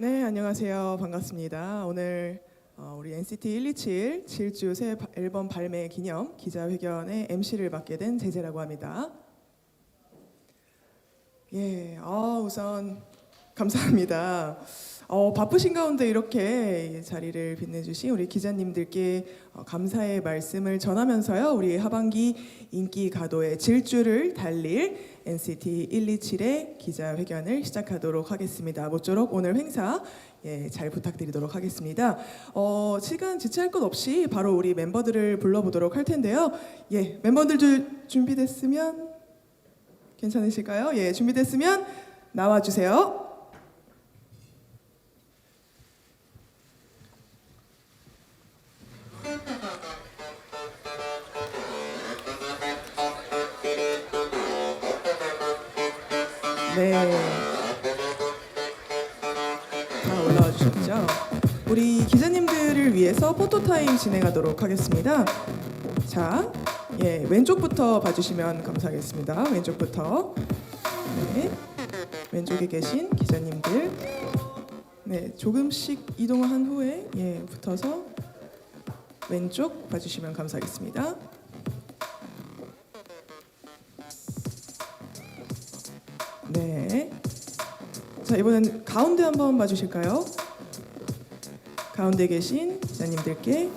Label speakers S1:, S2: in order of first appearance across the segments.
S1: 안녕하세요. 반갑습니다. 오늘 어, 우리 NCT 127 질주 새 바- 앨범 발매 기념 기자회견의 MC를 맡게 된 제재라고 합니다. 예, 아, 우선 감사합니다. 어, 바쁘신 가운데 이렇게 자리를 빛내주신 우리 기자님들께 어, 감사의 말씀을 전하면서요. 우리 하반기 인기 가도의 질주를 달릴 NCT 127의 기자회견을 시작하도록 하겠습니다. 모쪼록 오늘 행사 예, 잘 부탁드리도록 하겠습니다. 어, 시간 지체할 것 없이 바로 우리 멤버들을 불러보도록 할 텐데요. 예, 멤버들 줄 준비됐으면 괜찮으실까요? 예, 준비됐으면 나와 주세요. 네. 다 올라와 주셨죠? 우리 기자님들을 위해서 포토타임 진행하도록 하겠습니다. 자, 예, 왼쪽부터 봐주시면 감사하겠습니다. 왼쪽부터. 네. 왼쪽에 계신 기자님들. 네, 조금씩 이동한 후에 예, 붙어서 왼쪽 봐주시면 감사하겠습니다. 네. 자, 이번엔 가운데 한번 봐주실까요? 가운데 계신 기자님들께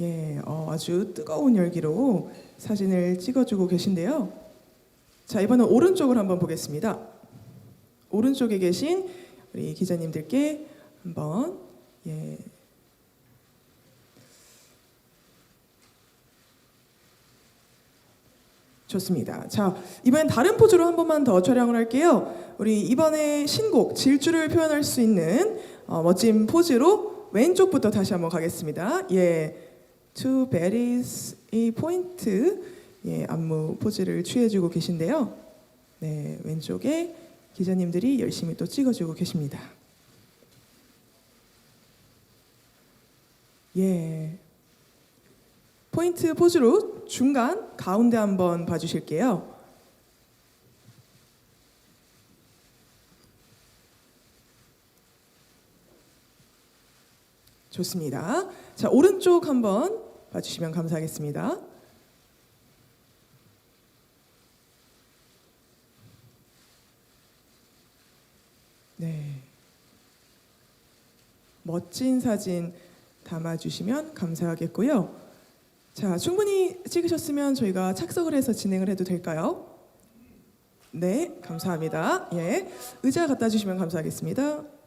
S1: 예, 어, 아주 뜨거운 열기로 사진을 찍어주고 계신데요. 자, 이번엔 오른쪽을 한번 보겠습니다. 오른쪽에 계신 우리 기자님들께 한번 예, 좋습니다. 자, 이번엔 다른 포즈로 한 번만 더 촬영을 할게요. 우리 이번에 신곡 질주를 표현할 수 있는 어, 멋진 포즈로 왼쪽부터 다시 한번 가겠습니다. 예, two berries 이 포인트 예, 안무 포즈를 취해주고 계신데요. 네, 왼쪽에 기자님들이 열심히 또 찍어주고 계십니다. 예. 포인트 포즈로 중간 가운데 한번 봐주실게요. 좋습니다. 자 오른쪽 한번 봐주시면 감사하겠습니다. 네. 멋진 사진 담아주시면 감사하겠고요. 자, 충분히 찍으셨으면 저희가 착석을 해서 진행을 해도 될까요? 네, 감사합니다. 예. 의자 갖다 주시면 감사하겠습니다.